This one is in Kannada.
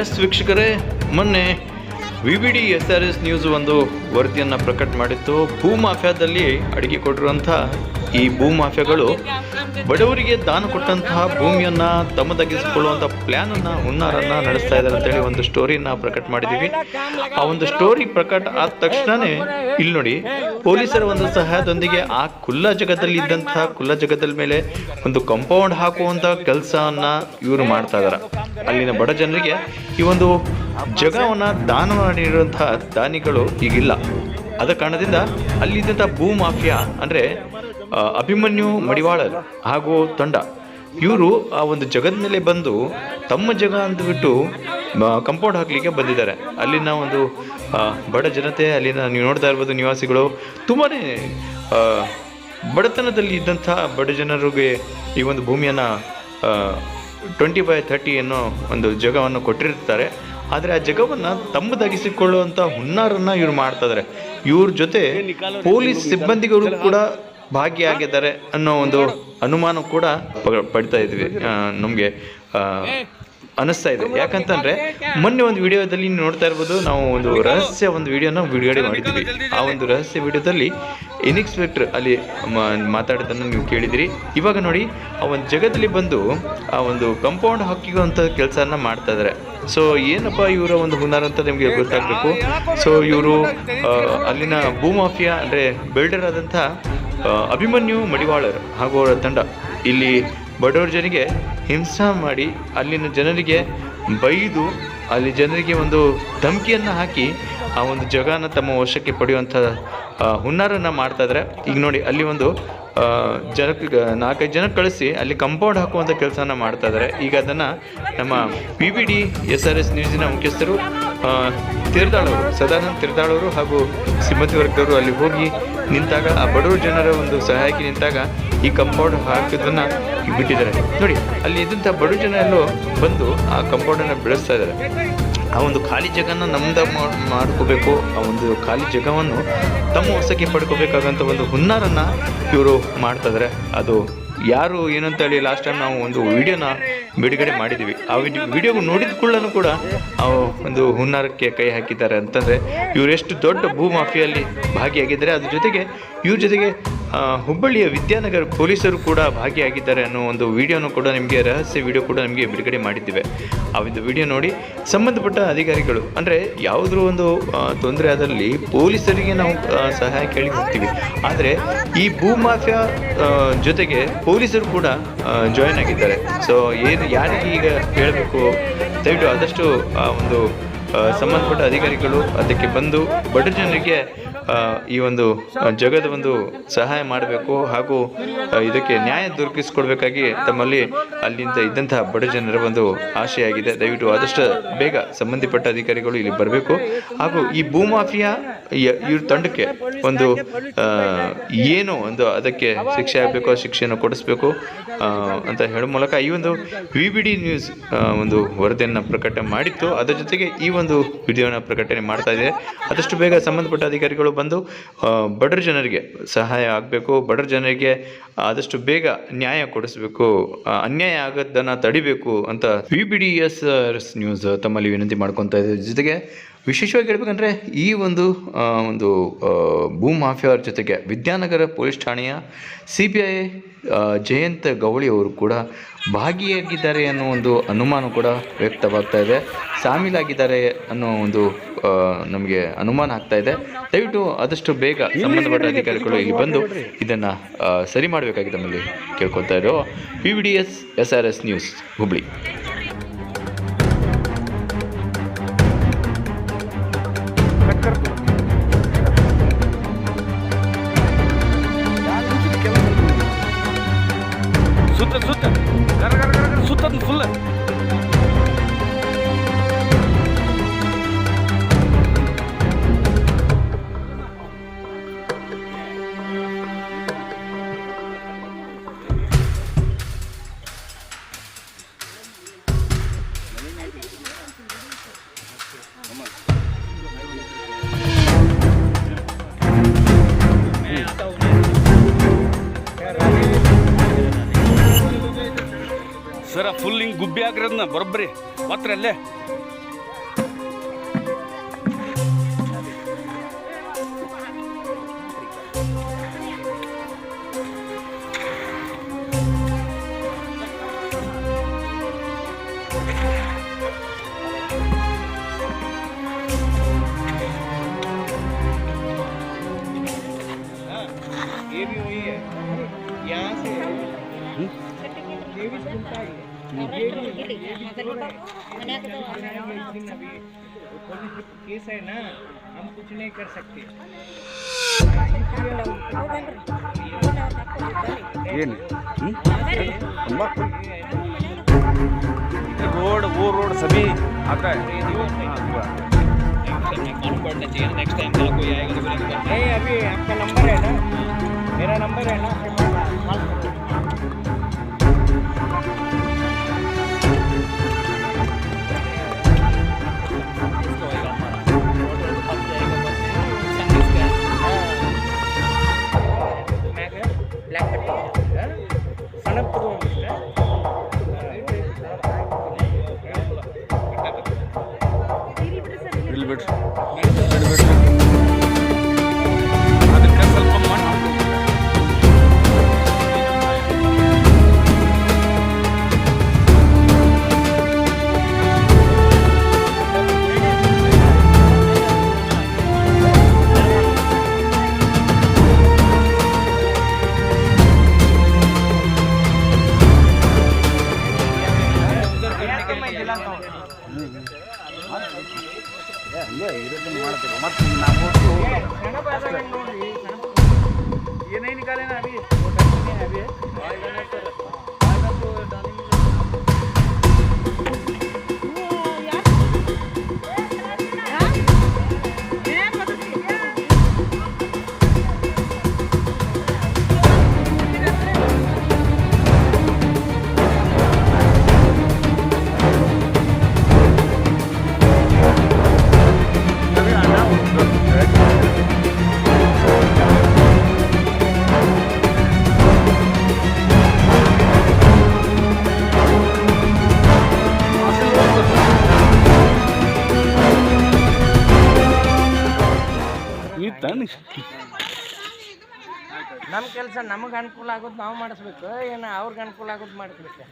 ಎಸ್ ವೀಕ್ಷಕರೇ, ಮೊನ್ನೆ V B D S R S news ಒಂದು ವರದಿಯನ್ನು ಪ್ರಕಟ ಮಾಡಿತ್ತು. ಭೂ ಮಾಫಿಯಾದಲ್ಲಿ ಅಡುಗೆ ಕೊಟ್ಟಿರುವಂಥ ಈ ಭೂ ಮಾಫಿಯಾಗಳು ಬಡವರಿಗೆ ದಾನ ಕೊಟ್ಟಂತಹ ಭೂಮಿಯನ್ನು ಪ್ಲಾನ್ ಪ್ಲ್ಯಾನನ್ನು ಹುನ್ನಾರನ್ನು ನಡೆಸ್ತಾ ಇದ್ದಾರೆ ಅಂತೇಳಿ ಒಂದು ಸ್ಟೋರಿಯನ್ನ ಪ್ರಕಟ ಮಾಡಿದ್ದೀವಿ. ಆ ಒಂದು ಸ್ಟೋರಿ ಪ್ರಕಟ ಆದ ತಕ್ಷಣವೇ ಇಲ್ಲಿ ನೋಡಿ, ಪೊಲೀಸರ ಒಂದು ಸಹಾಯದೊಂದಿಗೆ ಆ ಕುಲ್ಲ ಜಗದಲ್ಲಿ ಇದ್ದಂತಹ ಕುಲ್ಲ ಜಗದಲ್ ಮೇಲೆ ಒಂದು ಕಂಪೌಂಡ್ ಹಾಕುವಂಥ ಕೆಲಸವನ್ನ ಇವರು ಮಾಡ್ತಾ ಇದ್ದಾರೆ ಅಲ್ಲಿನ ಬಡ ಜನರಿಗೆ ಈ ಒಂದು ಜಗವನ್ನ ದಾನ ಮಾಡಿರುವಂತಹ ದಾನಿಗಳು ಈಗಿಲ್ಲ. ಆದ ಕಾರಣದಿಂದ ಅಲ್ಲಿದ್ದಂಥ ಭೂ ಮಾಫಿಯಾ, ಅಂದರೆ ಅಭಿಮನ್ಯು ಮಡಿವಾಳ ಹಾಗೂ ತಂಡ, ಇವರು ಆ ಒಂದು ಜಗದ ಮೇಲೆ ಬಂದು ತಮ್ಮ ಜಗ ಅಂದ್ಬಿಟ್ಟು ಕಂಪೌಂಡ್ ಹಾಕಲಿಕ್ಕೆ ಬಂದಿದ್ದಾರೆ. ಅಲ್ಲಿನ ಒಂದು ಬಡ ಜನತೆ, ಅಲ್ಲಿನ ನೀವು ನೋಡ್ತಾ ಇರ್ಬೋದು ನಿವಾಸಿಗಳು ತುಂಬಾ ಬಡತನದಲ್ಲಿ ಇದ್ದಂಥ ಬಡ ಜನರಿಗೆ ಈ ಒಂದು ಭೂಮಿಯನ್ನು ಟ್ವೆಂಟಿ ಬೈ ಥರ್ಟಿ ಅನ್ನೋ ಒಂದು ಜಗವನ್ನು ಕೊಟ್ಟಿರ್ತಾರೆ. ಆದರೆ ಆ ಜಗವನ್ನು ತಮ್ಮದಾಗಿಸಿಕೊಳ್ಳುವಂಥ ಹುನ್ನಾರನ್ನು ಇವ್ರು ಮಾಡ್ತಾಯಿದ್ದಾರೆ ಇವ್ರ ಜೊತೆ ಪೊಲೀಸ್ ಸಿಬ್ಬಂದಿಗಳು ಕೂಡ ಭಾಗಿಯಾಗಿದ್ದಾರೆ ಅನ್ನೋ ಒಂದು ಅನುಮಾನ ಕೂಡ ಪಡಿತಾ ಇದ್ವಿ. ನಮಗೆ ಅನಿಸ್ತಾ ಇದೆ. ಯಾಕಂತಂದ್ರೆ ಮೊನ್ನೆ ಒಂದು ವಿಡಿಯೋದಲ್ಲಿ ನೋಡ್ತಾ ಇರ್ಬೋದು, ನಾವು ಒಂದು ರಹಸ್ಯ ಒಂದು ವಿಡಿಯೋನ ಬಿಡುಗಡೆ ಮಾಡಿದ್ವಿ. ಆ ಒಂದು ರಹಸ್ಯ ವಿಡಿಯೋದಲ್ಲಿ ಇನ್ಸ್ಪೆಕ್ಟರ್ ಅಲ್ಲಿ ಮಾತಾಡೋದನ್ನು ನೀವು ಕೇಳಿದಿರಿ. ಇವಾಗ ನೋಡಿ, ಆ ಒಂದು ಜಗದಲ್ಲಿ ಬಂದು ಆ ಒಂದು ಕಂಪೌಂಡ್ ಹಾಕಿರುವಂಥ ಕೆಲಸನ ಮಾಡ್ತಾ ಇದ್ದಾರೆ ಸೊ ಏನಪ್ಪ ಇವರ ಒಂದು ಹುನ್ನಾರ ಅಂತ ನಿಮಗೆ ಗೊತ್ತಾಗಬೇಕು? ಸೊ ಇವರು ಅಲ್ಲಿನ ಭೂಮಾಫಿಯಾ ಅಂದರೆ ಬಿಲ್ಡರ್ ಆದಂಥ ಅಭಿಮನ್ಯು ಮಡಿವಾಳರ್ ಹಾಗೂ ಅವರ ತಂಡ. ಇಲ್ಲಿ ಬಡವರ ಜನರಿಗೆ ಹಿಂಸಾ ಮಾಡಿ ಅಲ್ಲಿನ ಜನರಿಗೆ ಬೈದು ಅಲ್ಲಿ ಜನರಿಗೆ ಒಂದು ಧಮಕಿಯನ್ನು ಹಾಕಿ ಆ ಒಂದು ಜಗನ ತಮ್ಮ ವಶಕ್ಕೆ ಪಡೆಯುವಂಥ ಹುನ್ನಾರನ್ನು ಹುನ್ನಾರನ್ನ ಮಾಡ್ತಾ ಇದ್ದಾರೆ ಈಗ ನೋಡಿ, ಅಲ್ಲಿ ಒಂದು ಜನಕ್ಕೆ ನಾಲ್ಕೈದು ಜನ ಕಳಿಸಿ ಅಲ್ಲಿ ಕಂಪೌಂಡ್ ಹಾಕುವಂಥ ಕೆಲಸನ ಮಾಡ್ತಾಯಿದ್ದಾರೆ ಈಗ ಅದನ್ನು ನಮ್ಮ P B D S R S ನ್ಯೂಸಿನ ಮುಖ್ಯಸ್ಥರು ತೀರ್ದಾಳವರು ಸದಾನಂದ ತೀರ್ದಾಳವರು ಹಾಗೂ ಸಿಮ್ಮತಿ ವರ್ಗದವರು ಅಲ್ಲಿ ಹೋಗಿ ನಿಂತಾಗ ಆ ಬಡವರ ಜನರ ಒಂದು ಸಹಾಯಕ್ಕೆ ನಿಂತಾಗ ಈ ಕಂಪೌಂಡ್ ಹಾಕಿದ್ದನ್ನು ಬಿಟ್ಟಿದ್ದಾರೆ. ನೋಡಿ, ಅಲ್ಲಿ ಇದ್ದಂಥ ಬಡ ಜನ ಎಲ್ಲೋ ಬಂದು ಆ ಕಂಪೌಂಡನ್ನು ಬೆಳೆಸ್ತಾ ಇದ್ದಾರೆ. ಆ ಒಂದು ಖಾಲಿ ಜಗನ ನಮ್ದ ಮಾಡ್- ಮಾಡ್ಕೋಬೇಕು, ಆ ಒಂದು ಖಾಲಿ ಜಗವನ್ನು ತಮ್ಮ ಹೊಸಕ್ಕೆ ಪಡ್ಕೋಬೇಕಾದಂಥ ಒಂದು ಹುನ್ನಾರನ್ನು ಇವರು ಮಾಡ್ತಾ ಇದ್ದಾರೆ. ಅದು ಯಾರು ಏನಂತೇಳಿ ಲಾಸ್ಟ್ ಟೈಮ್ ನಾವು ಒಂದು ವಿಡಿಯೋನ ಬಿಡುಗಡೆ ಮಾಡಿದ್ದೀವಿ. ಆ ವಿಡಿಯೋ ನೋಡಿದ ಕೂಡಲೂ ಕೂಡ ಒಂದು ಹುನ್ನಾರಕ್ಕೆ ಕೈ ಹಾಕಿದ್ದಾರೆ ಅಂತಂದರೆ ಇವರೆಷ್ಟು ದೊಡ್ಡ ಭೂ ಮಾಫಿಯಲ್ಲಿ ಭಾಗಿಯಾಗಿದ್ದಾರೆ. ಅದ್ರ ಜೊತೆಗೆ ಇವ್ರ ಜೊತೆಗೆ ಹುಬ್ಬಳ್ಳಿಯ ವಿದ್ಯಾನಗರ ಪೊಲೀಸರು ಕೂಡ ಭಾಗಿಯಾಗಿದ್ದಾರೆ ಅನ್ನೋ ಒಂದು ವಿಡಿಯೋನು ಕೂಡ ನಿಮಗೆ ರಹಸ್ಯ ವಿಡಿಯೋ ಕೂಡ ನಿಮಗೆ ಬಿಡುಗಡೆ ಮಾಡಿದ್ದೇವೆ. ಆ ಒಂದು ವಿಡಿಯೋ ನೋಡಿ ಸಂಬಂಧಪಟ್ಟ ಅಧಿಕಾರಿಗಳು, ಅಂದರೆ ಯಾವುದ್ರ ಒಂದು ತೊಂದರೆ ಆದಲ್ಲಿ ಪೊಲೀಸರಿಗೆ ನಾವು ಸಹಾಯ ಕೇಳಿ ಹೋಗ್ತೀವಿ. ಆದರೆ ಈ ಭೂ ಮಾಫಿಯಾ ಜೊತೆಗೆ ಪೊಲೀಸರು ಕೂಡ ಜಾಯ್ನ್ ಆಗಿದ್ದಾರೆ. ಸೊ ಏನು, ಯಾರಿಗೆ ಈಗ ಹೇಳಬೇಕು? ದಯವಿಟ್ಟು ಆದಷ್ಟು ಒಂದು ಸಂಬಂಧಪಟ್ಟ ಅಧಿಕಾರಿಗಳು ಅದಕ್ಕೆ ಬಂದು ಬಡ ಜನರಿಗೆ ಈ ಒಂದು ಜಗದ ಒಂದು ಸಹಾಯ ಮಾಡಬೇಕು ಹಾಗೂ ಇದಕ್ಕೆ ನ್ಯಾಯ ದೊರಕಿಸಿಕೊಡ್ಬೇಕಾಗಿ ತಮ್ಮಲ್ಲಿ ಅಲ್ಲಿಂದ ಇದ್ದಂತಹ ಬಡ ಜನರ ಒಂದು ಆಶೆಯಾಗಿದೆ. ದಯವಿಟ್ಟು ಆದಷ್ಟು ಬೇಗ ಸಂಬಂಧಪಟ್ಟ ಅಧಿಕಾರಿಗಳು ಇಲ್ಲಿ ಬರಬೇಕು. ಹಾಗೂ ಈ ಭೂಮಾಫಿಯಾ ಇವ್ರ ತಂಡಕ್ಕೆ ಒಂದು ಏನು ಒಂದು ಅದಕ್ಕೆ ಶಿಕ್ಷೆ ಆಗಬೇಕು, ಶಿಕ್ಷೆಯನ್ನು ಕೊಡಿಸ್ಬೇಕು ಅಂತ ಹೇಳೋ ಮೂಲಕ ಈ ಒಂದು ವಿ ಬಿ ಡಿ ನ್ಯೂಸ್ ಒಂದು ವರದಿಯನ್ನು ಪ್ರಕಟ ಮಾಡಿತ್ತು. ಅದರ ಜೊತೆಗೆ ಈ ಒಂದು ವಿಡಿಯೋನ ಪ್ರಕಟಣೆ ಮಾಡ್ತಾ ಇದೆ. ಆದಷ್ಟು ಬೇಗ ಸಂಬಂಧಪಟ್ಟ ಅಧಿಕಾರಿಗಳು ಬಂದು ಬಡ್ರ ಜನರಿಗೆ ಸಹಾಯ ಆಗಬೇಕು, ಬಡರ ಜನರಿಗೆ ಆದಷ್ಟು ಬೇಗ ನ್ಯಾಯ ಕೊಡಿಸ್ಬೇಕು ಅನ್ಯಾಯ ಆಗೋದನ್ನು ತಡಿಬೇಕು ಅಂತ V B D S news ತಮ್ಮಲ್ಲಿ ವಿನಂತಿ ಮಾಡ್ಕೊತಾ ಇದೆ ಜೊತೆಗೆ ವಿಶೇಷವಾಗಿ ಹೇಳ್ಬೇಕಂದ್ರೆ ಈ ಒಂದು ಒಂದು ಭೂ ಮಾಫಿಯವರ ಜೊತೆಗೆ ವಿದ್ಯಾನಗರ ಪೊಲೀಸ್ ಠಾಣೆಯ C B I Jayant Gouli ಅವರು ಕೂಡ ಭಾಗಿಯಾಗಿದ್ದಾರೆ ಅನ್ನೋ ಒಂದು ಅನುಮಾನ ಕೂಡ ವ್ಯಕ್ತವಾಗ್ತಾ ಇದೆ. ಸಾಮೀಲಾಗಿದ್ದಾರೆ ಅನ್ನೋ ಒಂದು ನಮಗೆ ಅನುಮಾನ ಆಗ್ತಾ ಇದೆ. ದಯವಿಟ್ಟು ಆದಷ್ಟು ಬೇಗ ಸಂಬಂಧಪಟ್ಟ ಅಧಿಕಾರಿಗಳು ಇಲ್ಲಿ ಬಂದು ಇದನ್ನು ಸರಿ ಮಾಡಬೇಕಾಗಿದೆ ತಮ್ಮಲ್ಲಿ ಕೇಳ್ಕೊತಾ ಇರೋ P V D S S R S news Hubli करतो ಸರ ಫುಲ್ ಹಿಂಗ್ ಗುಬ್ಬಿ ಹಾಕಿರೋದ್ನ ಬರೋಬ್ಬರಿ ಒತ್ತರಲ್ಲೇ ये भी वही है यहाँ से ये भी सुनता ही है ये भी ये भी जोर है इस दिन अभी पुलिस केस है ना हम कुछ नहीं कर सकते ಏನು रोड वो रोड सभी आता है मालूम पड़ना चाहिए नेक्स्ट टाइम कल कोई आएगा तो बोलेंगे नहीं अभी आपका नंबर है ना मेरा नंबर है ना ಬಿಡ್ರಿ ಬಿಡ್ರಿ, ಬಿಡ್ರಿ. ಅದಕ್ಕೆ ಸ್ವಲ್ಪ ಮಣ್ಣು ये नहीं निकाले ना अभी वो डस्टबिन है अभी आएगा ನಮ್ಮ ಕೆಲಸ ನಮಗೆ ಅನುಕೂಲ ಆಗೋದು ನಾವು ಮಾಡಿಸ್ಬೇಕು. ಏನು ಅವ್ರಿಗೆ ಅನುಕೂಲ ಆಗೋದು ಮಾಡಿಸ್ಬೇಕು